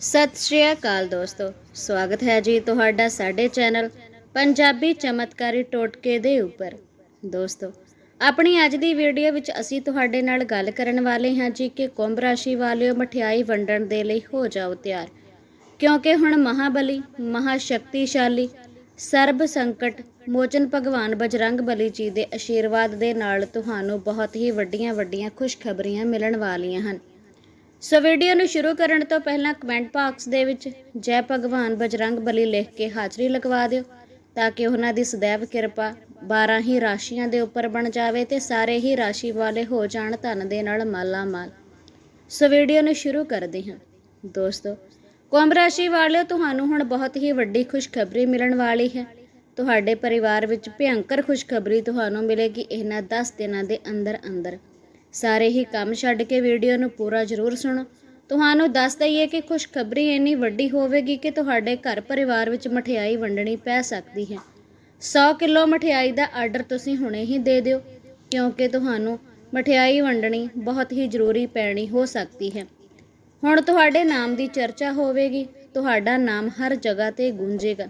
ਸਤਿ ਸ਼੍ਰੀ ਅਕਾਲ ਦੋਸਤੋ, ਸਵਾਗਤ ਹੈ ਜੀ ਤੁਹਾਡਾ ਸਾਡੇ ਚੈਨਲ ਪੰਜਾਬੀ ਚਮਤਕਾਰੀ ਟੋਟਕੇ ਦੇ ਉੱਪਰ। ਦੋਸਤੋ, ਆਪਣੀ ਅੱਜ ਦੀ ਵੀਡੀਓ ਵਿੱਚ ਅਸੀਂ ਤੁਹਾਡੇ ਨਾਲ ਗੱਲ ਕਰਨ ਵਾਲੇ ਹਾਂ ਜੀ ਕਿ ਕੁੰਭ ਰਾਸ਼ੀ ਵਾਲਿਓ ਮਠਿਆਈ ਵੰਡਣ ਦੇ ਲਈ ਹੋ ਜਾਓ ਤਿਆਰ। ਕਿਉਂਕਿ ਹੁਣ ਮਹਾਬਲੀ, ਮਹਾਸ਼ਕਤੀਸ਼ਾਲੀ, ਸਰਬ ਸੰਕਟ, ਮੋਚਨ ਭਗਵਾਨ ਬਜਰੰਗ ਬਲੀ ਜੀ ਦੇ ਆਸ਼ੀਰਵਾਦ ਦੇ ਨਾਲ ਤੁਹਾਨੂੰ ਬਹੁਤ ਹੀ ਵੱਡੀਆਂ ਵੱਡੀਆਂ ਖੁਸ਼ਖਬਰੀਆਂ ਮਿਲਣ ਵਾਲੀਆਂ ਹਨ। ਸੋ ਵੀਡੀਓ ਨੂੰ ਸ਼ੁਰੂ ਕਰਨ ਤੋਂ ਪਹਿਲਾਂ ਕਮੈਂਟ ਬਾਕਸ ਦੇ ਵਿੱਚ ਜੈ ਭਗਵਾਨ ਬਜਰੰਗ ਬਲੀ ਲਿਖ ਕੇ ਹਾਜ਼ਰੀ ਲਗਵਾ ਦਿਓ ਤਾਂ ਕਿ ਉਹਨਾਂ ਦੀ ਸदैव ਕਿਰਪਾ 12 ਹੀ ਰਾਸ਼ੀਆਂ ਦੇ ਉੱਪਰ ਬਣ ਜਾਵੇ ਤੇ ਸਾਰੇ ਹੀ ਰਾਸ਼ੀ ਵਾਲੇ ਹੋ ਜਾਣ ਧਨ ਦੇ ਨਾਲ ਮਾਲਾ ਮਾਲ ਸੋ ਵੀਡੀਓ ਨੂੰ ਸ਼ੁਰੂ ਕਰਦੇ ਹਾਂ। ਦੋਸਤੋ, ਕੁੰਭ ਰਾਸ਼ੀ ਵਾਲਿਓ, ਤੁਹਾਨੂੰ ਹੁਣ ਬਹੁਤ ਹੀ ਵੱਡੀ ਖੁਸ਼ਖਬਰੀ ਮਿਲਣ ਵਾਲੀ ਹੈ। ਤੁਹਾਡੇ ਪਰਿਵਾਰ ਵਿੱਚ ਭਿਅੰਕਰ ਖੁਸ਼ਖਬਰੀ ਤੁਹਾਨੂੰ ਮਿਲੇਗੀ ਇਹਨਾਂ 10 ਦਿਨਾਂ ਦੇ ਅੰਦਰ ਅੰਦਰ ਸਾਰੇ ਹੀ ਕੰਮ ਛੱਡ ਕੇ ਵੀਡੀਓ ਨੂੰ ਪੂਰਾ ਜ਼ਰੂਰ ਸੁਣੋ। ਤੁਹਾਨੂੰ ਦੱਸ ਦਈਏ ਕਿ ਖੁਸ਼ਖਬਰੀ ਇੰਨੀ ਵੱਡੀ ਹੋਵੇਗੀ ਕਿ ਤੁਹਾਡੇ ਘਰ ਪਰਿਵਾਰ ਵਿੱਚ ਮਠਿਆਈ ਵੰਡਣੀ ਪੈ ਸਕਦੀ ਹੈ। 100 ਕਿਲੋ ਮਠਿਆਈ ਦਾ ਆਰਡਰ ਤੁਸੀਂ ਹੁਣੇ ਹੀ ਦੇ ਦਿਓ, ਕਿਉਂਕਿ ਤੁਹਾਨੂੰ ਮਠਿਆਈ ਵੰਡਣੀ ਬਹੁਤ ਹੀ ਜ਼ਰੂਰੀ ਪੈਣੀ ਹੋ ਸਕਦੀ ਹੈ। ਹੁਣ ਤੁਹਾਡੇ ਨਾਮ ਦੀ ਚਰਚਾ ਹੋਵੇਗੀ, ਤੁਹਾਡਾ ਨਾਮ ਹਰ ਜਗ੍ਹਾ ਤੇ ਗੂੰਜੇਗਾ,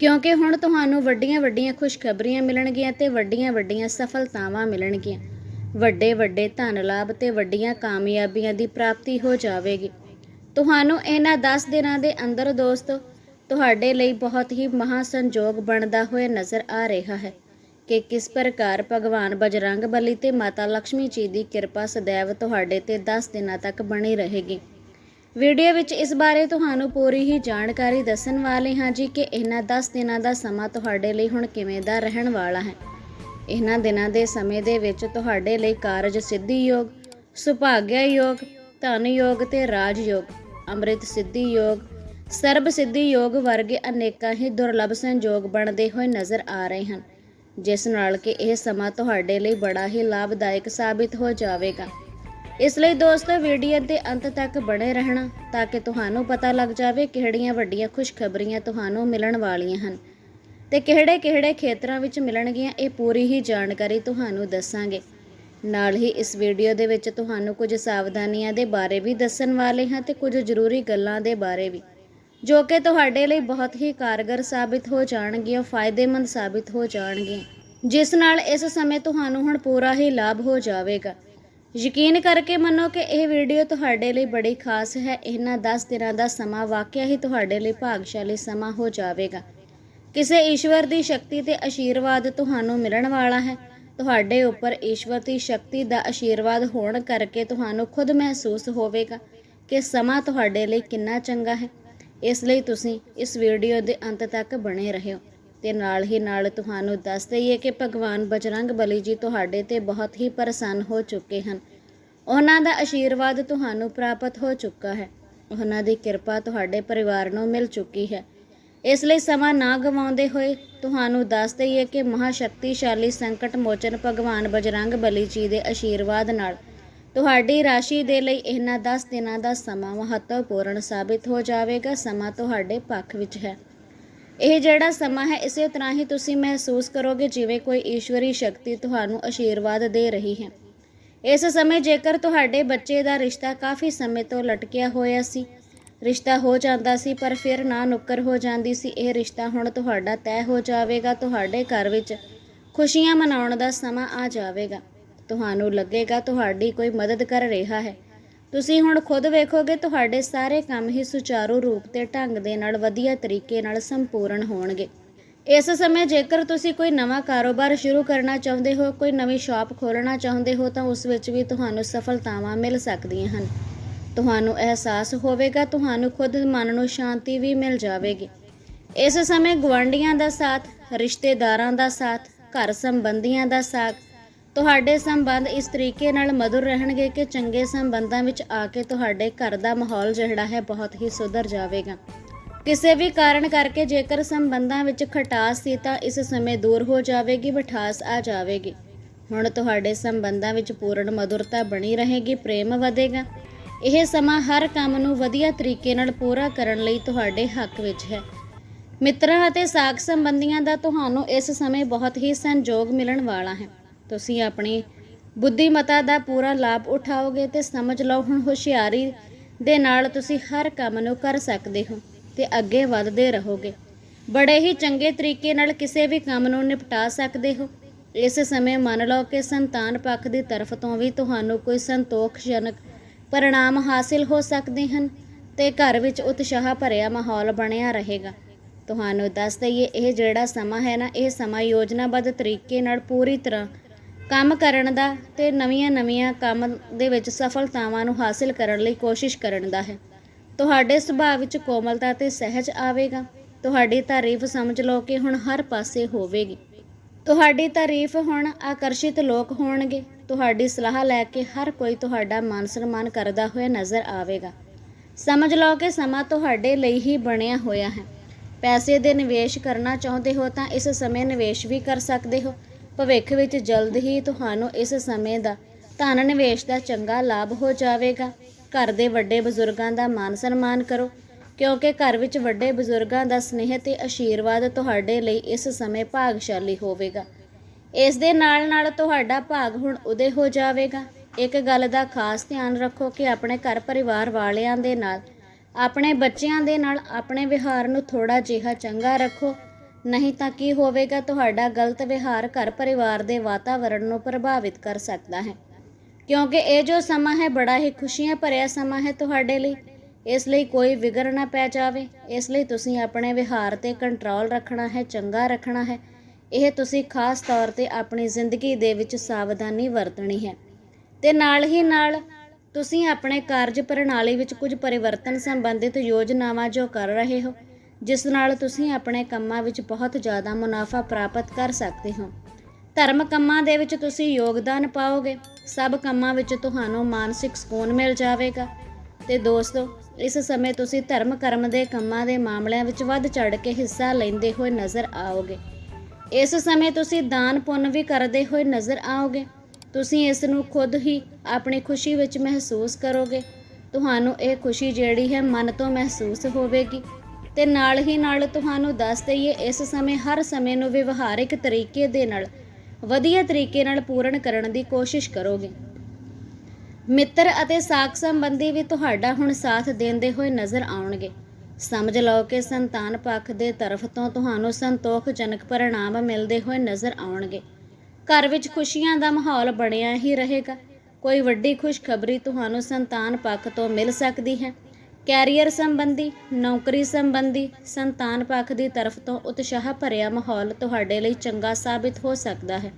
ਕਿਉਂਕਿ ਹੁਣ ਤੁਹਾਨੂੰ ਵੱਡੀਆਂ ਵੱਡੀਆਂ ਖੁਸ਼ਖਬਰੀਆਂ ਮਿਲਣਗੀਆਂ ਤੇ ਵੱਡੀਆਂ ਵੱਡੀਆਂ ਸਫਲਤਾਵਾਂ ਮਿਲਣਗੀਆਂ। ਵੱਡੇ ਵੱਡੇ ਧਨ ਲਾਭ ਤੇ ਵੱਡੀਆਂ ਕਾਮਯਾਬੀਆਂ ਦੀ ਪ੍ਰਾਪਤੀ ਹੋ ਜਾਵੇਗੀ। ਤੁਹਾਨੂੰ ਇਹਨਾਂ 10 ਦਿਨਾਂ ਦੇ ਅੰਦਰ ਦੋਸਤ, ਤੁਹਾਡੇ ਲਈ ਬਹੁਤ ਹੀ ਮਹਾ ਸੰਜੋਗ ਬਣਦਾ ਹੋਇਆ ਨਜ਼ਰ ਆ ਰਿਹਾ ਹੈ ਕਿ ਕਿਸ ਪ੍ਰਕਾਰ ਭਗਵਾਨ ਬਜਰੰਗ ਬਲੀ ਤੇ ਮਾਤਾ ਲక్ష్ਮੀ ਜੀ ਦੀ ਕਿਰਪਾ ਸਦੈਵ ਤੁਹਾਡੇ ਤੇ 10 ਦਿਨਾਂ ਤੱਕ ਬਣੀ ਰਹੇਗੀ। ਵੀਡੀਓ ਵਿੱਚ ਇਸ ਬਾਰੇ ਤੁਹਾਨੂੰ ਪੂਰੀ ਹੀ ਜਾਣਕਾਰੀ ਦੱਸਣ ਵਾਲੇ ਹਾਂ ਜੀ ਕਿ ਇਹਨਾਂ 10 ਦਿਨਾਂ ਦਾ ਸਮਾਂ ਤੁਹਾਡੇ ਲਈ ਹੁਣ ਕਿਵੇਂ ਦਾ ਰਹਿਣ ਵਾਲਾ ਹੈ। ਇਹਨਾਂ ਦਿਨਾਂ ਦੇ ਸਮੇਂ ਦੇ ਵਿੱਚ ਤੁਹਾਡੇ ਲਈ ਕਾਰਜ ਸਿੱਧੀ ਯੋਗ ਸੁਭਾਗਿਆ ਯੋਗ ਧਨ ਯੋਗ ਤੇ ਰਾਜ ਯੋਗ ਅੰਮ੍ਰਿਤ ਸਿੱਧੀ ਯੋਗ ਸਰਬ ਸਿੱਧੀ ਯੋਗ ਵਰਗੇ ਅਨੇਕਾਂ ਹੀ ਦੁਰਲੱਭ ਸੰਯੋਗ ਬਣਦੇ ਹੋਏ ਨਜ਼ਰ ਆ ਰਹੇ ਹਨ, ਜਿਸ ਨਾਲ ਕਿ ਇਹ ਸਮਾਂ ਤੁਹਾਡੇ ਲਈ ਬੜਾ ਹੀ ਲਾਭਦਾਇਕ ਸਾਬਿਤ ਹੋ ਜਾਵੇਗਾ। ਇਸ ਲਈ ਦੋਸਤੋ, ਵੀਡੀਓ ਦੇ ਅੰਤ ਤੱਕ ਬਣੇ ਰਹਿਣਾ ਤਾਂ ਕਿ ਤੁਹਾਨੂੰ ਪਤਾ ਲੱਗ ਜਾਵੇ ਕਿਹੜੀਆਂ ਵੱਡੀਆਂ ਖੁਸ਼ਖਬਰੀਆਂ ਤੁਹਾਨੂੰ ਮਿਲਣ ਵਾਲੀਆਂ ਹਨ। ਤੇ ਕਿਹੜੇ-ਕਿਹੜੇ ਖੇਤਰਾਂ ਵਿੱਚ ਮਿਲਣਗੀਆਂ ਇਹ ਪੂਰੀ ਹੀ ਜਾਣਕਾਰੀ ਤੁਹਾਨੂੰ ਦੱਸਾਂਗੇ। ਨਾਲ ਹੀ ਇਸ ਵੀਡੀਓ ਦੇ ਵਿੱਚ ਤੁਹਾਨੂੰ ਕੁਝ ਸਾਵਧਾਨੀਆਂ ਦੇ ਬਾਰੇ ਵੀ ਦੱਸਣ ਵਾਲੇ ਹਾਂ ਤੇ ਕੁਝ ਜ਼ਰੂਰੀ ਗੱਲਾਂ ਦੇ ਬਾਰੇ ਵੀ। ਜੋ ਕਿ ਤੁਹਾਡੇ ਲਈ ਬਹੁਤ ਹੀ ਕਾਰਗਰ ਸਾਬਿਤ ਹੋ ਜਾਣਗੀਆਂ, ਫਾਇਦੇਮੰਦ ਸਾਬਿਤ ਹੋ ਜਾਣਗੀਆਂ। ਜਿਸ ਨਾਲ ਇਸ ਸਮੇਂ ਤੁਹਾਨੂੰ ਹੁਣ ਪੂਰਾ ਹੀ ਲਾਭ ਹੋ ਜਾਵੇਗਾ। ਯਕੀਨ ਕਰਕੇ ਮੰਨੋ ਕਿ ਇਹ ਵੀਡੀਓ ਤੁਹਾਡੇ ਲਈ ਬੜੀ ਖਾਸ ਹੈ। ਇਹਨਾਂ 10 ਦਿਨਾਂ ਦਾ ਸਮਾਂ ਵਾਕਿਆ ਹੀ ਤੁਹਾਡੇ ਲਈ ਭਾਗਸ਼ਾਲੀ ਸਮਾਂ ਹੋ ਜਾਵੇਗਾ। ਕਿਸੇ ਈਸ਼ਵਰ ਦੀ ਸ਼ਕਤੀ ਤੇ ਆਸ਼ੀਰਵਾਦ ਤੁਹਾਨੂੰ ਮਿਲਣ ਵਾਲਾ ਹੈ। ਤੁਹਾਡੇ ਉੱਪਰ ਈਸ਼ਵਰ ਦੀ ਸ਼ਕਤੀ ਦਾ ਆਸ਼ੀਰਵਾਦ ਹੋਣ ਕਰਕੇ ਤੁਹਾਨੂੰ ਖੁਦ ਮਹਿਸੂਸ ਹੋਵੇਗਾ ਕਿ ਸਮਾਂ ਤੁਹਾਡੇ ਲਈ ਕਿੰਨਾ ਚੰਗਾ ਹੈ। ਇਸ ਲਈ ਤੁਸੀਂ ਇਸ ਵੀਡੀਓ ਦੇ ਅੰਤ ਤੱਕ ਬਣੇ ਰਹੋ ਤੇ ਨਾਲ ਹੀ ਨਾਲ ਤੁਹਾਨੂੰ ਦੱਸ ਦਈਏ ਕਿ ਭਗਵਾਨ ਬਜਰੰਗ ਬਲੀ ਜੀ ਤੁਹਾਡੇ ਤੇ ਬਹੁਤ ਹੀ ਪ੍ਰਸੰਨ ਹੋ ਚੁੱਕੇ ਹਨ। ਉਹਨਾਂ ਦਾ ਆਸ਼ੀਰਵਾਦ ਤੁਹਾਨੂੰ ਪ੍ਰਾਪਤ ਹੋ ਚੁੱਕਾ ਹੈ। ਉਹਨਾਂ ਦੀ ਕਿਰਪਾ ਤੁਹਾਡੇ ਪਰਿਵਾਰ ਨੂੰ ਮਿਲ ਚੁੱਕੀ ਹੈ। ਇਸ ਲਈ ਸਮਾਂ ਨਾ ਗਵਾਉਂਦੇ ਹੋਏ ਤੁਹਾਨੂੰ ਦੱਸ ਦਈਏ ਕਿ ਮਹਾਸ਼ਕਤੀਸ਼ਾਲੀ ਸੰਕਟ ਮੋਚਨ ਭਗਵਾਨ ਬਜਰੰਗ ਬਲੀ ਜੀ ਦੇ ਆਸ਼ੀਰਵਾਦ ਨਾਲ ਤੁਹਾਡੀ ਰਾਸ਼ੀ ਦੇ ਲਈ ਇਹਨਾਂ 10 ਦਿਨਾਂ ਦਾ ਸਮਾਂ ਮਹੱਤਵਪੂਰਨ ਸਾਬਿਤ ਹੋ ਜਾਵੇਗਾ। ਸਮਾਂ ਤੁਹਾਡੇ ਪੱਖ ਵਿੱਚ ਹੈ। ਇਹ ਜਿਹੜਾ ਸਮਾਂ ਹੈ, ਇਸੇ ਤਰ੍ਹਾਂ ਹੀ ਤੁਸੀਂ ਮਹਿਸੂਸ ਕਰੋਗੇ ਜਿਵੇਂ ਕੋਈ ਈਸ਼ਵਰੀ ਸ਼ਕਤੀ ਤੁਹਾਨੂੰ ਆਸ਼ੀਰਵਾਦ ਦੇ ਰਹੀ ਹੈ। ਇਸ ਸਮੇਂ ਜੇਕਰ ਤੁਹਾਡੇ ਬੱਚੇ ਦਾ ਰਿਸ਼ਤਾ ਕਾਫੀ ਸਮੇਂ ਤੋਂ ਲਟਕਿਆ ਹੋਇਆ ਸੀ ਰਿਸ਼ਤਾ ਹੋ ਜਾਂਦਾ ਸੀ, ਪਰ ਫਿਰ ਨਾ ਨੁੱਕਰ ਹੋ ਜਾਂਦੀ ਸੀ। ਇਹ ਰਿਸ਼ਤਾ ਹੁਣ ਤੁਹਾਡਾ ਤੈਅ ਹੋ ਜਾਵੇਗਾ, ਤੁਹਾਡੇ ਘਰ ਵਿੱਚ ਖੁਸ਼ੀਆਂ ਮਨਾਉਣ ਦਾ ਸਮਾਂ ਆ ਜਾਵੇਗਾ। ਤੁਹਾਨੂੰ ਲੱਗੇਗਾ ਤੁਹਾਡੀ ਕੋਈ ਮਦਦ ਕਰ ਰਿਹਾ ਹੈ। ਤੁਸੀਂ ਹੁਣ ਖੁਦ ਵੇਖੋਗੇ, ਤੁਹਾਡੇ ਸਾਰੇ ਕੰਮ ਹੀ ਸੁਚਾਰੂ ਰੂਪ ਤੇ ਢੰਗ ਦੇ ਨਾਲ ਵਧੀਆ ਤਰੀਕੇ ਨਾਲ ਸੰਪੂਰਨ ਹੋਣਗੇ। ਇਸ ਸਮੇਂ ਜੇਕਰ ਤੁਸੀਂ ਕੋਈ ਨਵਾਂ ਕਾਰੋਬਾਰ ਸ਼ੁਰੂ ਕਰਨਾ ਚਾਹੁੰਦੇ ਹੋ, ਕੋਈ ਨਵੀਂ ਸ਼ਾਪ ਖੋਲ੍ਹਣਾ ਚਾਹੁੰਦੇ ਹੋ, ਤਾਂ ਉਸ ਵਿੱਚ ਵੀ ਤੁਹਾਨੂੰ ਸਫਲਤਾਵਾਂ ਮਿਲ ਸਕਦੀਆਂ ਹਨ। ਤੁਹਾਨੂੰ ਅਹਿਸਾਸ ਹੋਵੇਗਾ, ਤੁਹਾਨੂੰ ਖੁਦ ਮਨ ਨੂੰ ਸ਼ਾਂਤੀ ਵੀ ਮਿਲ ਜਾਵੇਗੀ। ਇਸ ਸਮੇਂ ਗਵਾਂਢੀਆਂ ਦਾ ਸਾਥ, ਰਿਸ਼ਤੇਦਾਰਾਂ ਦਾ ਸਾਥ, ਘਰ ਸੰਬੰਧੀਆਂ ਦਾ ਸਾਥ, ਤੁਹਾਡੇ ਸੰਬੰਧ ਇਸ ਤਰੀਕੇ ਨਾਲ ਮధుਰ ਰਹਿਣਗੇ ਕਿ ਚੰਗੇ ਸੰਬੰਧਾਂ ਵਿੱਚ ਆ ਕੇ ਤੁਹਾਡੇ ਘਰ ਦਾ ਮਾਹੌਲ ਜਿਹੜਾ ਹੈ ਬਹੁਤ ਹੀ ਸੁਧਰ ਜਾਵੇਗਾ। ਕਿਸੇ ਵੀ ਕਾਰਨ ਕਰਕੇ ਜੇਕਰ ਸੰਬੰਧਾਂ ਵਿੱਚ ਖਟਾਸ ਸੀ ਤਾਂ ਇਸ ਸਮੇਂ ਦੂਰ ਹੋ ਜਾਵੇਗੀ ਮਿਠਾਸ ਆ ਜਾਵੇਗੀ। ਹੁਣ ਤੁਹਾਡੇ ਸੰਬੰਧਾਂ ਵਿੱਚ ਪੂਰਨ ਮధుਰਤਾ ਬਣੀ ਰਹੇਗੀ, ਪ੍ਰੇਮ ਵਧੇਗਾ। ਇਹ ਸਮਾਂ ਹਰ ਕੰਮ ਨੂੰ ਵਧੀਆ ਤਰੀਕੇ ਨਾਲ ਪੂਰਾ ਕਰਨ ਲਈ ਤੁਹਾਡੇ ਹੱਕ ਵਿੱਚ ਹੈ। ਮਿੱਤਰਾਂ ਅਤੇ ਸਾਕ ਸੰਬੰਧੀਆਂ ਦਾ ਤੁਹਾਨੂੰ ਇਸ ਸਮੇਂ ਬਹੁਤ ਹੀ ਸੰਜੋਗ ਮਿਲਣ ਵਾਲਾ ਹੈ। ਤੁਸੀਂ ਆਪਣੀ ਬੁੱਧੀਮਤਾ ਦਾ ਪੂਰਾ ਲਾਭ ਉਠਾਓਗੇ ਤੇ ਸਮਝ ਲਓ, ਹੁਣ ਹੁਸ਼ਿਆਰੀ ਦੇ ਨਾਲ ਤੁਸੀਂ ਹਰ ਕੰਮ ਨੂੰ ਕਰ ਸਕਦੇ ਹੋ ਤੇ ਅੱਗੇ ਵਧਦੇ ਰਹੋਗੇ। ਬੜੇ ਹੀ ਚੰਗੇ ਤਰੀਕੇ ਨਾਲ ਕਿਸੇ ਵੀ ਕੰਮ ਨੂੰ ਨਿਪਟਾ ਸਕਦੇ ਹੋ। ਇਸ ਸਮੇਂ ਮੰਨ ਲਓ ਕਿ ਸੰਤਾਨ ਪੱਖ ਦੀ ਤਰਫ ਤੋਂ ਵੀ ਤੁਹਾਨੂੰ ਕੋਈ ਸੰਤੋਖਜਨਕ ਪਰਿਣਾਮ ਹਾਸਿਲ ਹੋ ਸਕਦੇ ਹਨ ਤੇ ਘਰ ਵਿੱਚ ਉਤਸ਼ਾਹ ਭਰਿਆ ਮਾਹੌਲ ਬਣਿਆ ਰਹੇਗਾ। ਤੁਹਾਨੂੰ ਦੱਸ ਦਈਏ, ਇਹ ਜਿਹੜਾ ਸਮਾਂ ਹੈ ਨਾ, ਇਹ ਸਮਾਂ ਯੋਜਨਾਬੱਧ ਤਰੀਕੇ ਨਾਲ ਪੂਰੀ ਤਰ੍ਹਾਂ ਕੰਮ ਕਰਨ ਦਾ ਤੇ ਨਵੀਆਂ-ਨਵੀਆਂ ਕੰਮ ਦੇ ਵਿੱਚ ਸਫਲਤਾਵਾਂ ਨੂੰ ਹਾਸਿਲ ਕਰਨ ਲਈ ਕੋਸ਼ਿਸ਼ ਕਰਨ ਦਾ ਹੈ। ਤੁਹਾਡੇ ਸੁਭਾਅ ਵਿੱਚ ਕੋਮਲਤਾ ਤੇ ਸਹਿਜ ਆਵੇਗਾ। ਤੁਹਾਡੀ ਤਾਰੀਫ ਸਮਝ ਲਓ ਕਿ ਹੁਣ ਹਰ ਪਾਸੇ ਹੋਵੇਗੀ। ਤੁਹਾਡੀ ਤਾਰੀਫ ਹੁਣ ਆਕਰਸ਼ਿਤ ਲੋਕ ਹੋਣਗੇ। ਤੁਹਾਡੀ ਸਲਾਹ ਲੈ ਕੇ ਹਰ ਕੋਈ ਤੁਹਾਡਾ ਮਾਨ ਸਨਮਾਨ ਕਰਦਾ ਹੋਇਆ ਨਜ਼ਰ ਆਵੇਗਾ। ਸਮਝ ਲਓ ਕਿ ਸਮਾਂ ਤੁਹਾਡੇ ਲਈ ਹੀ ਬਣਿਆ ਹੋਇਆ ਹੈ। ਪੈਸੇ ਦੇ ਨਿਵੇਸ਼ ਕਰਨਾ ਚਾਹੁੰਦੇ ਹੋ ਤਾਂ ਇਸ ਸਮੇਂ ਨਿਵੇਸ਼ ਵੀ ਕਰ ਸਕਦੇ ਹੋ। ਭਵਿੱਖ ਵਿੱਚ ਜਲਦ ਹੀ ਤੁਹਾਨੂੰ ਇਸ ਸਮੇਂ ਦਾ ਧਨ ਨਿਵੇਸ਼ ਦਾ ਚੰਗਾ ਲਾਭ ਹੋ ਜਾਵੇਗਾ। ਘਰ ਦੇ ਵੱਡੇ ਬਜ਼ੁਰਗਾਂ ਦਾ ਮਾਨ ਸਨਮਾਨ ਕਰੋ, ਕਿਉਂਕਿ ਘਰ ਵਿੱਚ ਵੱਡੇ ਬਜ਼ੁਰਗਾਂ ਦਾ ਸਨੇਹ ਤੇ ਆਸ਼ੀਰਵਾਦ ਤੁਹਾਡੇ ਲਈ ਇਸ ਸਮੇਂ ਭਾਗਸ਼ਾਲੀ ਹੋਵੇਗਾ। ਇਸ ਦੇ ਨਾਲ ਨਾਲ ਤੁਹਾਡਾ ਭਾਗ ਹੁਣ ਉਦੇ ਹੋ ਜਾਵੇਗਾ। ਇੱਕ ਗੱਲ ਦਾ ਖਾਸ ਧਿਆਨ ਰੱਖੋ ਕਿ ਆਪਣੇ ਘਰ ਪਰਿਵਾਰ ਵਾਲਿਆਂ ਦੇ ਨਾਲ, ਆਪਣੇ ਬੱਚਿਆਂ ਦੇ ਨਾਲ ਆਪਣੇ ਵਿਹਾਰ ਨੂੰ ਥੋੜਾ ਜਿਹਾ ਚੰਗਾ ਰੱਖੋ। ਨਹੀਂ ਤਾਂ ਕੀ ਹੋਵੇਗਾ, ਤੁਹਾਡਾ ਗਲਤ ਵਿਹਾਰ ਘਰ ਪਰਿਵਾਰ ਦੇ ਵਾਤਾਵਰਣ ਨੂੰ ਪ੍ਰਭਾਵਿਤ ਕਰ ਸਕਦਾ ਹੈ। ਕਿਉਂਕਿ ਇਹ ਜੋ ਸਮਾਂ ਹੈ, ਬੜਾ ਹੀ ਖੁਸ਼ੀਆਂ ਭਰਿਆ ਸਮਾਂ ਹੈ ਤੁਹਾਡੇ ਲਈ। ਇਸ ਲਈ ਕੋਈ ਵਿਗੜ ਨਾ ਪੈ ਜਾਵੇ। ਇਸ ਲਈ ਤੁਸੀਂ ਆਪਣੇ ਵਿਹਾਰ ਤੇ ਕੰਟਰੋਲ ਰੱਖਣਾ ਹੈ, ਚੰਗਾ ਰੱਖਣਾ ਹੈ। ਇਹ ਤੁਸੀਂ ਖਾਸ ਤੌਰ ਤੇ ਆਪਣੀ ਜ਼ਿੰਦਗੀ ਦੇ ਵਿੱਚ ਸਾਵਧਾਨੀ ਵਰਤਣੀ ਹੈ। ਤੇ ਨਾਲ ਹੀ ਨਾਲ ਤੁਸੀਂ ਆਪਣੇ ਕਾਰਜ ਪ੍ਰਣਾਲੀ ਵਿੱਚ ਕੁਝ ਪਰਿਵਰਤਨ ਸੰਬੰਧਿਤ ਯੋਜਨਾਵਾਂ ਜੋ ਕਰ ਰਹੇ ਹੋ, ਜਿਸ ਨਾਲ ਤੁਸੀਂ ਆਪਣੇ ਕੰਮਾਂ ਵਿੱਚ ਬਹੁਤ ਜ਼ਿਆਦਾ ਮੁਨਾਫਾ ਪ੍ਰਾਪਤ ਕਰ ਸਕਦੇ ਹੋ। ਧਰਮ ਕੰਮਾਂ ਦੇ ਵਿੱਚ ਤੁਸੀਂ ਯੋਗਦਾਨ ਪਾਓਗੇ, ਸਭ ਕੰਮਾਂ ਵਿੱਚ ਤੁਹਾਨੂੰ ਮਾਨਸਿਕ ਸਕੂਨ ਮਿਲ ਜਾਵੇਗਾ। ਤੇ ਦੋਸਤੋ, ਇਸ ਸਮੇਂ ਤੁਸੀਂ ਧਰਮ ਕਰਮ ਦੇ ਕੰਮਾਂ ਦੇ ਮਾਮਲਿਆਂ ਵਿੱਚ ਵੱਧ ਚੜ ਕੇ ਹਿੱਸਾ ਲੈਂਦੇ ਹੋਏ ਨਜ਼ਰ ਆਓਗੇ। ਇਸ ਸਮੇਂ ਤੁਸੀਂ ਦਾਨ ਪੁੰਨ ਵੀ ਕਰਦੇ ਹੋਏ ਨਜ਼ਰ ਆਓਗੇ। ਤੁਸੀਂ ਇਸ ਨੂੰ ਖੁਦ ਹੀ ਆਪਣੀ ਖੁਸ਼ੀ ਵਿੱਚ ਮਹਿਸੂਸ ਕਰੋਗੇ। ਤੁਹਾਨੂੰ ਇਹ ਖੁਸ਼ੀ ਜਿਹੜੀ ਹੈ ਮਨ ਤੋਂ ਮਹਿਸੂਸ ਹੋਵੇਗੀ ਤੇ ਨਾਲ ਹੀ ਨਾਲ ਤੁਹਾਨੂੰ ਦੱਸ ਦਈਏ, ਇਸ ਸਮੇਂ ਹਰ ਸਮੇਂ ਨੂੰ ਵਿਵਹਾਰਿਕ ਤਰੀਕੇ ਦੇ ਨਾਲ, ਵਧੀਆ ਤਰੀਕੇ ਨਾਲ ਪੂਰਨ ਕਰਨ ਦੀ ਕੋਸ਼ਿਸ਼ ਕਰੋਗੇ। ਮਿੱਤਰ ਅਤੇ ਸਾਖ ਸੰਬੰਧੀ ਵੀ ਤੁਹਾਡਾ ਹੁਣ ਸਾਥ ਦਿੰਦੇ ਹੋਏ ਨਜ਼ਰ ਆਉਣਗੇ। ਸਮਝ ਲਓ ਕਿ ਸੰਤਾਨ ਪੱਖ ਦੇ ਤਰਫ ਤੋਂ ਤੁਹਾਨੂੰ ਸੰਤੋਖਜਨਕ ਪਰਿਣਾਮ ਮਿਲਦੇ ਹੋਏ ਨਜ਼ਰ ਆਉਣਗੇ। ਘਰ ਵਿੱਚ ਖੁਸ਼ੀਆਂ ਦਾ ਮਾਹੌਲ ਬਣਿਆ ਹੀ ਰਹੇਗਾ। ਕੋਈ ਵੱਡੀ ਖੁਸ਼ਖਬਰੀ ਤੁਹਾਨੂੰ ਸੰਤਾਨ ਪੱਖ ਤੋਂ ਮਿਲ ਸਕਦੀ ਹੈ। ਕੈਰੀਅਰ ਸੰਬੰਧੀ, ਨੌਕਰੀ ਸੰਬੰਧੀ ਸੰਤਾਨ ਪੱਖ ਦੀ ਤਰਫ ਤੋਂ ਉਤਸ਼ਾਹ ਭਰਿਆ ਮਾਹੌਲ ਤੁਹਾਡੇ ਲਈ ਚੰਗਾ ਸਾਬਿਤ ਹੋ ਸਕਦਾ ਹੈ।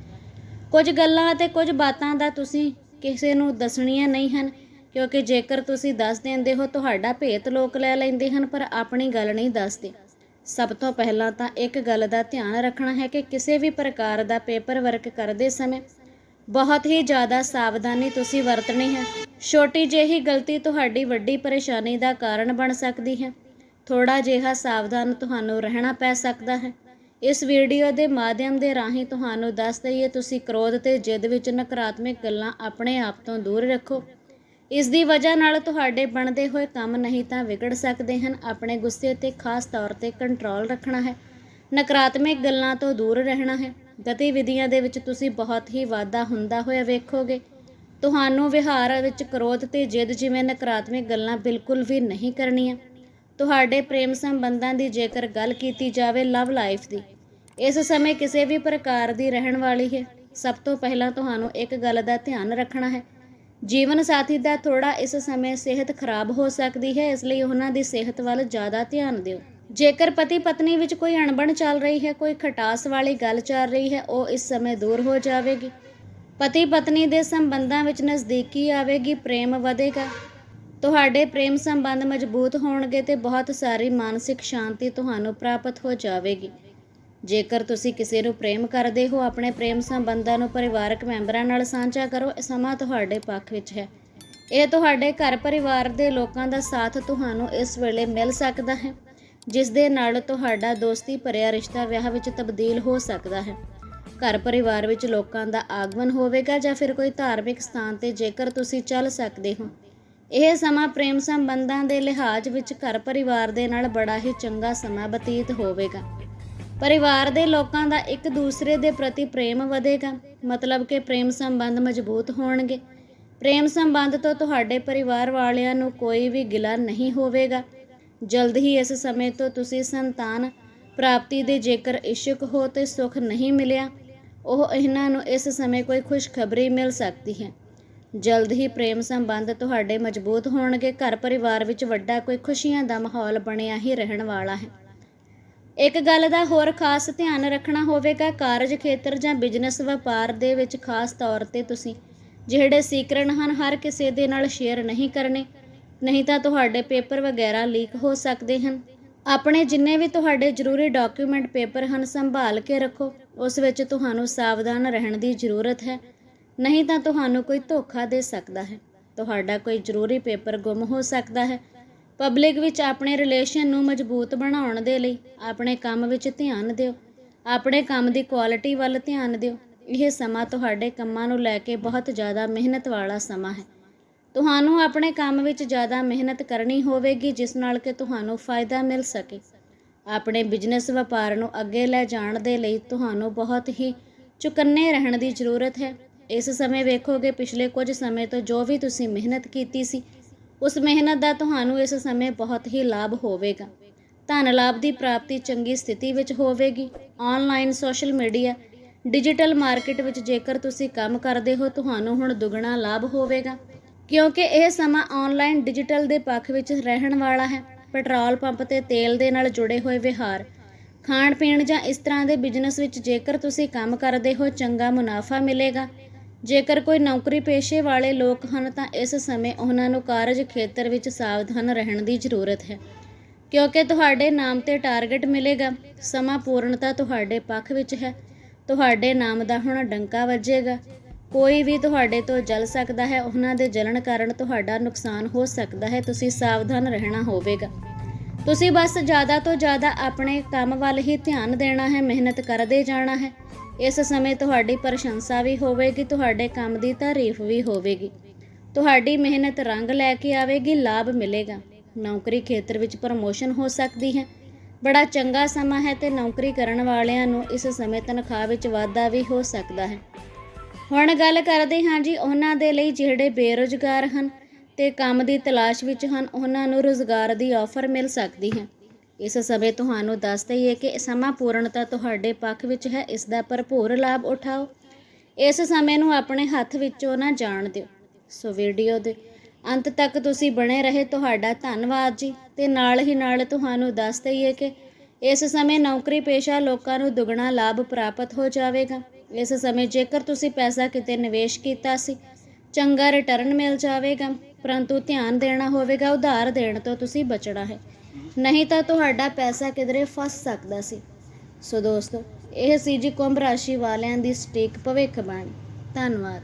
ਕੁਝ ਗੱਲਾਂ ਅਤੇ ਕੁਝ ਬਾਤਾਂ ਦਾ ਤੁਸੀਂ ਕਿਸੇ ਨੂੰ ਦੱਸਣੀਆਂ ਨਹੀਂ ਹਨ। ਕਿਉਂਕਿ ਜੇਕਰ ਤੁਸੀਂ ਦੱਸ ਦਿੰਦੇ ਹੋ, ਤੁਹਾਡਾ ਭੇਤ ਲੋਕ ਲੈ ਲੈਂਦੇ ਹਨ, ਪਰ ਆਪਣੀ ਗੱਲ ਨਹੀਂ ਦੱਸਦੇ। ਸਭ ਤੋਂ ਪਹਿਲਾਂ ਤਾਂ ਇੱਕ ਗੱਲ ਦਾ ਧਿਆਨ ਰੱਖਣਾ ਹੈ ਕਿ ਕਿਸੇ ਵੀ ਪ੍ਰਕਾਰ ਦਾ ਪੇਪਰ ਵਰਕ ਕਰਦੇ ਸਮੇਂ ਬਹੁਤ ਹੀ ਜ਼ਿਆਦਾ ਸਾਵਧਾਨੀ ਤੁਸੀਂ ਵਰਤਣੀ ਹੈ। ਛੋਟੀ ਜਿਹੀ ਗਲਤੀ ਤੁਹਾਡੀ ਵੱਡੀ ਪਰੇਸ਼ਾਨੀ ਦਾ ਕਾਰਨ ਬਣ ਸਕਦੀ ਹੈ। ਥੋੜਾ ਜਿਹਾ ਸਾਵਧਾਨ ਤੁਹਾਨੂੰ ਰਹਿਣਾ ਪੈ ਸਕਦਾ ਹੈ। ਇਸ ਵੀਡੀਓ ਦੇ ਮਾਧਿਅਮ ਦੇ ਰਾਹੀਂ ਤੁਹਾਨੂੰ ਦੱਸ ਦਈਏ, ਤੁਸੀਂ ਕ੍ਰੋਧ ਤੇ ਜਿੱਦ ਵਿੱਚ ਨਕਾਰਾਤਮਕ ਗੱਲਾਂ ਆਪਣੇ ਆਪ ਤੋਂ ਦੂਰ ਰੱਖੋ। ਇਸ ਦੀ ਵਜ੍ਹਾ ਨਾਲ ਤੁਹਾਡੇ ਬਣਦੇ ਹੋਏ ਕੰਮ ਨਹੀਂ ਤਾਂ ਵਿਗੜ ਸਕਦੇ ਹਨ। ਆਪਣੇ ਗੁੱਸੇ ਤੇ ਖਾਸ ਤੌਰ ਤੇ ਕੰਟਰੋਲ ਰੱਖਣਾ ਹੈ। ਨਕਾਰਾਤਮਕ ਗੱਲਾਂ ਤੋਂ ਦੂਰ ਰਹਿਣਾ ਹੈ। ਗਤੀਵਿਧੀਆਂ ਦੇ ਵਿੱਚ ਤੁਸੀਂ ਬਹੁਤ ਹੀ ਵਾਧਾ ਹੁੰਦਾ ਹੋਇਆ ਵੇਖੋਗੇ। ਤੁਹਾਨੂੰ ਵਿਹਾਰ ਵਿੱਚ ਕ੍ਰੋਧ ਤੇ ਜਿੱਦ ਜਿਵੇਂ ਨਕਾਰਾਤਮਕ ਗੱਲਾਂ ਬਿਲਕੁਲ ਵੀ ਨਹੀਂ ਕਰਨੀਆਂ। ਤੁਹਾਡੇ ਪ੍ਰੇਮ ਸੰਬੰਧਾਂ ਦੀ ਜੇਕਰ ਗੱਲ ਕੀਤੀ ਜਾਵੇ ਲਵ ਲਾਈਫ ਦੀ, ਇਸ ਸਮੇਂ ਕਿਸੇ ਵੀ ਪ੍ਰਕਾਰ ਦੀ ਰਹਿਣ ਵਾਲੀ ਹੈ। ਸਭ ਤੋਂ ਪਹਿਲਾਂ ਤੁਹਾਨੂੰ ਇੱਕ ਗੱਲ ਦਾ ਧਿਆਨ ਰੱਖਣਾ ਹੈ। ਜੀਵਨ ਸਾਥੀ ਦਾ ਥੋੜਾ ਇਸ ਸਮੇਂ ਸਿਹਤ ਖਰਾਬ ਹੋ ਸਕਦੀ ਹੈ, ਇਸ ਲਈ ਉਹਨਾਂ ਦੀ ਸਿਹਤ ਵੱਲ ਜ਼ਿਆਦਾ ਧਿਆਨ ਦਿਓ। ਜੇਕਰ ਪਤੀ ਪਤਨੀ ਵਿੱਚ ਕੋਈ ਅਣਬਣ ਚੱਲ ਰਹੀ ਹੈ, ਕੋਈ ਖਟਾਸ ਵਾਲੀ ਗੱਲ ਚੱਲ ਰਹੀ ਹੈ, ਉਹ ਇਸ ਸਮੇਂ ਦੂਰ ਹੋ ਜਾਵੇਗੀ। ਪਤੀ ਪਤਨੀ ਦੇ ਸੰਬੰਧਾਂ ਵਿੱਚ ਨਜ਼ਦੀਕੀ ਆਵੇਗੀ, ਪ੍ਰੇਮ ਵਧੇਗਾ। ਤੁਹਾਡੇ ਪ੍ਰੇਮ ਸੰਬੰਧ ਮਜ਼ਬੂਤ ਹੋਣਗੇ ਤੇ ਬਹੁਤ ਸਾਰੀ ਮਾਨਸਿਕ ਸ਼ਾਂਤੀ ਤੁਹਾਨੂੰ ਪ੍ਰਾਪਤ ਹੋ ਜਾਵੇਗੀ। ਜੇਕਰ ਤੁਸੀਂ ਕਿਸੇ ਨੂੰ ਪ੍ਰੇਮ ਕਰਦੇ ਹੋ, ਆਪਣੇ ਪ੍ਰੇਮ ਸੰਬੰਧਾਂ ਨੂੰ ਪਰਿਵਾਰਕ ਮੈਂਬਰਾਂ ਨਾਲ ਸਾਂਝਾ ਕਰੋ, ਇਹ ਸਮਾਂ ਤੁਹਾਡੇ ਪੱਖ ਵਿੱਚ ਹੈ। ਇਹ ਤੁਹਾਡੇ ਘਰ ਪਰਿਵਾਰ ਦੇ ਲੋਕਾਂ ਦਾ ਸਾਥ ਤੁਹਾਨੂੰ ਇਸ ਵੇਲੇ ਮਿਲ ਸਕਦਾ ਹੈ, ਜਿਸ ਦੇ ਨਾਲ ਤੁਹਾਡਾ ਦੋਸਤੀ ਭਰਿਆ ਰਿਸ਼ਤਾ ਵਿਆਹ ਵਿੱਚ ਤਬਦੀਲ ਹੋ ਸਕਦਾ ਹੈ। ਘਰ ਪਰਿਵਾਰ ਵਿੱਚ ਲੋਕਾਂ ਦਾ ਆਗਮਨ ਹੋਵੇਗਾ ਜਾਂ ਫਿਰ ਕੋਈ ਧਾਰਮਿਕ ਸਥਾਨ ਤੇ ਜੇਕਰ ਤੁਸੀਂ ਚੱਲ ਸਕਦੇ ਹੋ। ਇਹ ਸਮਾਂ ਪ੍ਰੇਮ ਸੰਬੰਧਾਂ ਦੇ ਲਿਹਾਜ਼ ਵਿੱਚ ਘਰ ਪਰਿਵਾਰ ਦੇ ਨਾਲ ਬੜਾ ਹੀ ਚੰਗਾ ਸਮਾਂ ਬਤੀਤ ਹੋਵੇਗਾ। ਪਰਿਵਾਰ ਦੇ ਲੋਕਾਂ ਦਾ ਇੱਕ ਦੂਸਰੇ ਦੇ ਪ੍ਰਤੀ ਪ੍ਰੇਮ ਵਧੇਗਾ। ਮਤਲਬ ਕਿ ਪ੍ਰੇਮ ਸੰਬੰਧ ਮਜ਼ਬੂਤ ਹੋਣਗੇ। ਪ੍ਰੇਮ ਸੰਬੰਧ ਤੋਂ ਤੁਹਾਡੇ ਪਰਿਵਾਰ ਵਾਲਿਆਂ ਨੂੰ ਕੋਈ ਵੀ ਗਿਲਾ ਨਹੀਂ ਹੋਵੇਗਾ। ਜਲਦ ਹੀ ਇਸ ਸਮੇਂ ਤੋਂ ਤੁਸੀਂ ਸੰਤਾਨ ਪ੍ਰਾਪਤੀ ਦੇ ਜੇਕਰ ਇਸ਼ਕ ਹੋ ਤੇ ਸੁਖ ਨਹੀਂ ਮਿਲਿਆ, ਉਹ ਇਹਨਾਂ ਨੂੰ ਇਸ ਸਮੇਂ ਕੋਈ ਖੁਸ਼ਖਬਰੀ ਮਿਲ ਸਕਦੀ ਹੈ। ਜਲਦ ਹੀ ਪ੍ਰੇਮ ਸੰਬੰਧ ਤੁਹਾਡੇ ਮਜ਼ਬੂਤ ਹੋਣਗੇ। ਘਰ ਪਰਿਵਾਰ ਵਿੱਚ ਵੱਡਾ ਕੋਈ ਖੁਸ਼ੀਆਂ ਦਾ ਮਾਹੌਲ ਬਣਿਆ ਹੀ ਰਹਿਣ ਵਾਲਾ ਹੈ। ਇੱਕ ਗੱਲ ਦਾ ਹੋਰ ਖਾਸ ਧਿਆਨ ਰੱਖਣਾ ਹੋਵੇਗਾ, ਕਾਰਜ ਖੇਤਰ ਜਾਂ ਬਿਜ਼ਨਸ ਵਪਾਰ ਦੇ ਵਿੱਚ ਖਾਸ ਤੌਰ ਤੇ ਤੁਸੀਂ ਜਿਹੜੇ ਸੀਕਰਨ ਹਨ, ਹਰ ਕਿਸੇ ਦੇ ਨਾਲ ਸ਼ੇਅਰ ਨਹੀਂ ਕਰਨੇ, ਨਹੀਂ ਤਾਂ ਤੁਹਾਡੇ ਪੇਪਰ ਵਗੈਰਾ ਲੀਕ ਹੋ ਸਕਦੇ ਹਨ। ਆਪਣੇ ਜਿੰਨੇ ਵੀ ਤੁਹਾਡੇ ਜ਼ਰੂਰੀ ਡਾਕੂਮੈਂਟ ਪੇਪਰ ਹਨ, ਸੰਭਾਲ ਕੇ ਰੱਖੋ, ਉਸ ਵਿੱਚ ਤੁਹਾਨੂੰ ਸਾਵਧਾਨ ਰਹਿਣ ਦੀ ਜ਼ਰੂਰਤ ਹੈ। ਨਹੀਂ ਤਾਂ ਤੁਹਾਨੂੰ ਕੋਈ ਧੋਖਾ ਦੇ ਸਕਦਾ ਹੈ। ਤੁਹਾਡਾ ਕੋਈ ਜ਼ਰੂਰੀ ਪੇਪਰ ਗੁੰਮ ਹੋ ਸਕਦਾ ਹੈ। ਪਬਲਿਕ ਵਿੱਚ ਆਪਣੇ ਰਿਲੇਸ਼ਨ ਨੂੰ ਮਜ਼ਬੂਤ ਬਣਾਉਣ ਦੇ ਲਈ ਆਪਣੇ ਕੰਮ ਵਿੱਚ ਧਿਆਨ ਦਿਓ। ਆਪਣੇ ਕੰਮ ਦੀ ਕੁਆਲਿਟੀ ਵੱਲ ਧਿਆਨ ਦਿਓ। ਇਹ ਸਮਾਂ ਤੁਹਾਡੇ ਕੰਮਾਂ ਨੂੰ ਲੈ ਕੇ ਬਹੁਤ ਜ਼ਿਆਦਾ ਮਿਹਨਤ ਵਾਲਾ ਸਮਾਂ ਹੈ। ਤੁਹਾਨੂੰ ਆਪਣੇ ਕੰਮ ਵਿੱਚ ਜ਼ਿਆਦਾ ਮਿਹਨਤ ਕਰਨੀ ਹੋਵੇਗੀ, ਜਿਸ ਨਾਲ ਕਿ ਤੁਹਾਨੂੰ ਫਾਇਦਾ ਮਿਲ ਸਕੇ। ਆਪਣੇ ਬਿਜ਼ਨਸ ਵਪਾਰ ਨੂੰ ਅੱਗੇ ਲੈ ਜਾਣ ਦੇ ਲਈ ਤੁਹਾਨੂੰ ਬਹੁਤ ਹੀ ਚੁਕੰਨੇ ਰਹਿਣ ਦੀ ਜ਼ਰੂਰਤ ਹੈ। ਇਸ ਸਮੇਂ ਵੇਖੋਗੇ, ਪਿਛਲੇ ਕੁਝ ਸਮੇਂ ਤੋਂ ਜੋ ਵੀ ਤੁਸੀਂ ਮਿਹਨਤ ਕੀਤੀ ਸੀ ਉਸ ਮਿਹਨਤ ਦਾ ਤੁਹਾਨੂੰ ਇਸ ਸਮੇਂ ਬਹੁਤ ਹੀ ਲਾਭ ਹੋਵੇਗਾ। ਧਨ ਲਾਭ ਦੀ ਪ੍ਰਾਪਤੀ ਚੰਗੀ ਸਥਿਤੀ ਵਿੱਚ ਹੋਵੇਗੀ। Online social media digital market ਵਿੱਚ ਜੇਕਰ ਤੁਸੀਂ ਕੰਮ ਕਰਦੇ ਹੋ, ਤੁਹਾਨੂੰ ਹੁਣ ਦੁੱਗਣਾ ਲਾਭ ਹੋਵੇਗਾ। ਕਿਉਂਕਿ ਇਹ ਸਮਾਂ ਆਨਲਾਈਨ ਡਿਜੀਟਲ ਦੇ ਪੱਖ ਵਿੱਚ ਰਹਿਣ ਵਾਲਾ ਹੈ। ਪੈਟਰੋਲ ਪੰਪ ਤੇ ਤੇਲ ਦੇ ਨਾਲ ਜੁੜੇ ਹੋਏ ਵਿਹਾਰ ਖਾਣ ਪੀਣ ਜਾਂ ਇਸ ਤਰ੍ਹਾਂ ਦੇ ਬਿਜ਼ਨਸ ਵਿੱਚ ਜੇਕਰ ਤੁਸੀਂ ਕੰਮ ਕਰਦੇ ਹੋ, ਚੰਗਾ ਮੁਨਾਫਾ ਮਿਲੇਗਾ। ਜੇਕਰ ਕੋਈ ਨੌਕਰੀ ਪੇਸ਼ੇ ਵਾਲੇ ਲੋਕ ਹਨ ਤਾਂ ਇਸ ਸਮੇਂ ਉਹਨਾਂ ਨੂੰ ਕਾਰਜ ਖੇਤਰ ਵਿੱਚ ਸਾਵਧਾਨ ਰਹਿਣ ਦੀ ਜ਼ਰੂਰਤ ਹੈ। ਕਿਉਂਕਿ ਤੁਹਾਡੇ ਨਾਮ ਤੇ ਟਾਰਗੇਟ ਮਿਲੇਗਾ, ਸਮਾਂ ਪੂਰਨਤਾ ਤੁਹਾਡੇ ਪੱਖ ਵਿੱਚ ਹੈ, ਤੁਹਾਡੇ ਨਾਮ ਦਾ ਹੁਣ ਡੰਕਾ ਵੱਜੇਗਾ। ਕੋਈ ਵੀ ਤੁਹਾਡੇ ਤੋਂ ਜਲ ਸਕਦਾ ਹੈ, ਉਹਨਾਂ ਦੇ ਜਲਣ ਕਾਰਨ ਤੁਹਾਡਾ ਨੁਕਸਾਨ ਹੋ ਸਕਦਾ ਹੈ, ਤੁਸੀਂ ਸਾਵਧਾਨ ਰਹਿਣਾ ਹੋਵੇਗਾ। ਤੁਸੀਂ ਬਸ ਜ਼ਿਆਦਾ ਤੋਂ ਜ਼ਿਆਦਾ ਆਪਣੇ ਕੰਮ ਵੱਲ ਹੀ ਧਿਆਨ ਦੇਣਾ ਹੈ, ਮਿਹਨਤ ਕਰਦੇ ਜਾਣਾ ਹੈ ਇਸ ਸਮੇਂ ਤੁਹਾਡੀ ਪ੍ਰਸ਼ੰਸਾ ਵੀ ਹੋਵੇਗੀ, ਤੁਹਾਡੇ ਕੰਮ ਦੀ ਤਾਰੀਫ ਵੀ ਹੋਵੇਗੀ। ਤੁਹਾਡੀ ਮਿਹਨਤ ਰੰਗ ਲੈ ਕੇ ਆਵੇਗੀ, ਲਾਭ ਮਿਲੇਗਾ। ਨੌਕਰੀ ਖੇਤਰ ਵਿੱਚ ਪ੍ਰਮੋਸ਼ਨ ਹੋ ਸਕਦੀ ਹੈ। ਬੜਾ ਚੰਗਾ ਸਮਾਂ ਹੈ ਤੇ ਨੌਕਰੀ ਕਰਨ ਵਾਲਿਆਂ ਨੂੰ ਇਸ ਸਮੇਂ ਤਨਖਾਹ ਵਿੱਚ ਵਾਧਾ ਵੀ ਹੋ ਸਕਦਾ ਹੈ। ਹੁਣ ਗੱਲ ਕਰਦੇ ਹਾਂ ਜੀ ਉਹਨਾਂ ਦੇ ਲਈ ਜਿਹੜੇ ਬੇਰੁਜ਼ਗਾਰ ਹਨ ਤੇ ਕੰਮ ਦੀ ਤਲਾਸ਼ ਵਿੱਚ ਹਨ, ਉਹਨਾਂ ਨੂੰ ਰੁਜ਼ਗਾਰ ਦੀ ਆਫਰ ਮਿਲ ਸਕਦੀ ਹੈ। ਇਸ ਸਮੇਂ ਤੁਹਾਨੂੰ ਦੱਸ ਦਈਏ ਕਿ ਸਮਾਂ ਪੂਰਨਤਾ ਤੁਹਾਡੇ ਪੱਖ ਵਿੱਚ ਹੈ, ਇਸ ਦਾ ਭਰਪੂਰ ਲਾਭ ਉਠਾਓ। ਇਸ ਸਮੇਂ ਨੂੰ ਆਪਣੇ ਹੱਥ ਵਿੱਚੋਂ ਨਾ ਜਾਣ ਦਿਓ। ਸੋ ਵੀਡੀਓ ਦੇ ਅੰਤ ਤੱਕ ਤੁਸੀਂ ਬਣੇ ਰਹੇ ਤੁਹਾਡਾ ਧੰਨਵਾਦ ਜੀ। ਤੇ ਨਾਲ ਹੀ ਨਾਲ ਤੁਹਾਨੂੰ ਦੱਸ ਦਈਏ ਕਿ ਇਸ ਸਮੇਂ ਨੌਕਰੀ ਪੇਸ਼ਾ ਲੋਕਾਂ ਨੂੰ ਦੁੱਗਣਾ ਲਾਭ ਪ੍ਰਾਪਤ ਹੋ ਜਾਵੇਗਾ। ਇਸ ਸਮੇਂ ਜੇਕਰ ਤੁਸੀਂ ਪੈਸਾ ਕਿਤੇ ਨਿਵੇਸ਼ ਕੀਤਾ ਸੀ, ਚੰਗਾ ਰਿਟਰਨ ਮਿਲ ਜਾਵੇਗਾ। ਪਰੰਤੂ ਧਿਆਨ ਦੇਣਾ ਹੋਵੇਗਾ, ਉਧਾਰ ਦੇਣ ਤੋਂ ਤੁਸੀਂ ਬਚਣਾ ਹੈ। ਨਹੀਂ ਤਾਂ ਤੁਹਾਡਾ ਪੈਸਾ ਕਿਧਰੇ ਫਸ ਸਕਦਾ ਸੀ। ਸੋ ਦੋਸਤੋ, ਇਹ ਸੀ ਜੀ ਕੁੰਭ ਰਾਸ਼ੀ ਵਾਲਿਆਂ ਦੀ ਸਟੇਕ ਭਵਿੱਖਬਾਣੀ। ਧੰਨਵਾਦ।